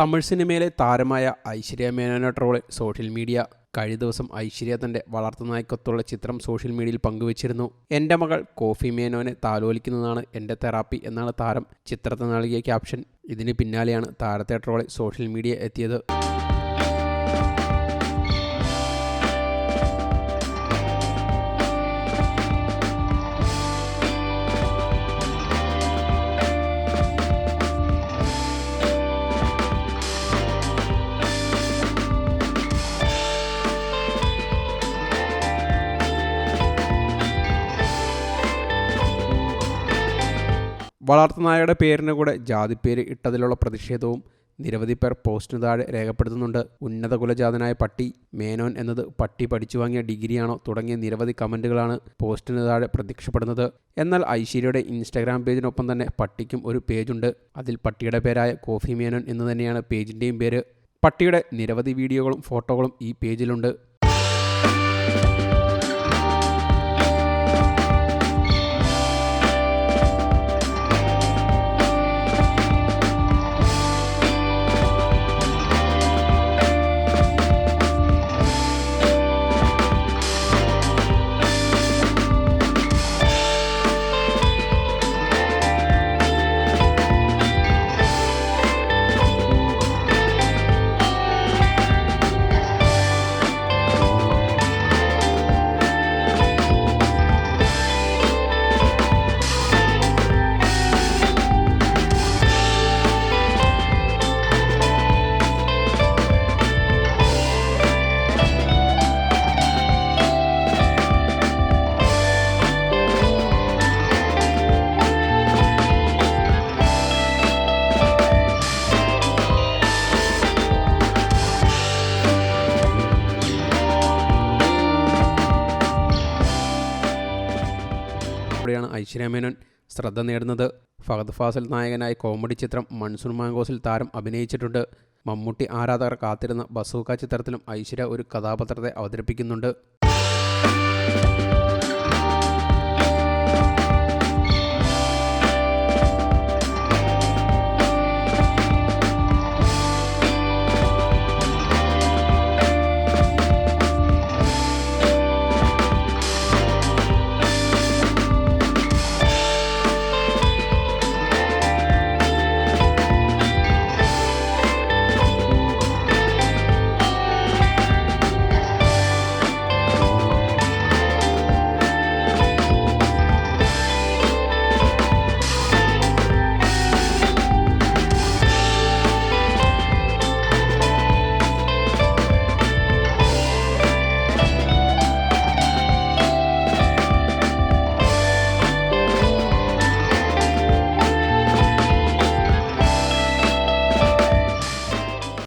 തമിഴ് സിനിമയിലെ താരമായ ഐശ്വര്യ മേനോന ട്രോൾ സോഷ്യൽ മീഡിയ കഴിഞ്ഞ ദിവസം ഐശ്വര്യ തന്റെ വളർത്തുനായ്ക്കൊത്തുള്ള ചിത്രം സോഷ്യൽ മീഡിയയിൽ പങ്കുവച്ചിരുന്നു. എന്റെ മകൾ കോഫി മേനോനെ താലോലിക്കുന്നതാണ് എന്റെ തെറാപ്പി എന്നാണ് താരം ചിത്രത്തിന് നൽകിയ ക്യാപ്ഷൻ ഇതിന് പിന്നാലെയാണ് താരത്തെ ട്രോളെ സോഷ്യൽ മീഡിയ എത്തിയത്. വളർത്തുനായയുടെ പേരിന് കൂടെ പേര് ഇട്ടതിലുള്ള പ്രതിഷേധവും നിരവധി പേർ പോസ്റ്റിന് താഴെ രേഖപ്പെടുത്തുന്നുണ്ട്. ഉന്നത കുലജാതനായ പട്ടി മേനോൻ എന്നത് പട്ടി പഠിച്ചു വാങ്ങിയ ഡിഗ്രിയാണോ തുടങ്ങിയ നിരവധി കമന്റുകളാണ് പോസ്റ്റിന് താഴെ പ്രത്യക്ഷപ്പെടുന്നത്. എന്നാൽ ഐശ്വര്യയുടെ ഇൻസ്റ്റാഗ്രാം പേജിനൊപ്പം തന്നെ പട്ടിക്കും ഒരു പേജുണ്ട്. അതിൽ പട്ടിയുടെ പേരായ കോഫി മേനോൻ എന്ന് തന്നെയാണ് പേജിന്റെയും പേര്. പട്ടിയുടെ നിരവധി വീഡിയോകളും ഫോട്ടോകളും ഈ പേജിലുണ്ട്. ഇവിടെയാണ് ഐശ്വര്യ മേനോൻ ശ്രദ്ധ നേടുന്നത്. ഫഹദ് ഫാസിൽ നായകനായ കോമഡി ചിത്രം മൺസൂൺ മാങ്കോസിൽ താരം അഭിനയിച്ചിട്ടുണ്ട്. മമ്മൂട്ടി ആരാധകർ കാത്തിരുന്ന ബസൂക്ക ചിത്രത്തിലും ഐശ്വര്യ ഒരു കഥാപാത്രത്തെ അവതരിപ്പിക്കുന്നുണ്ട്.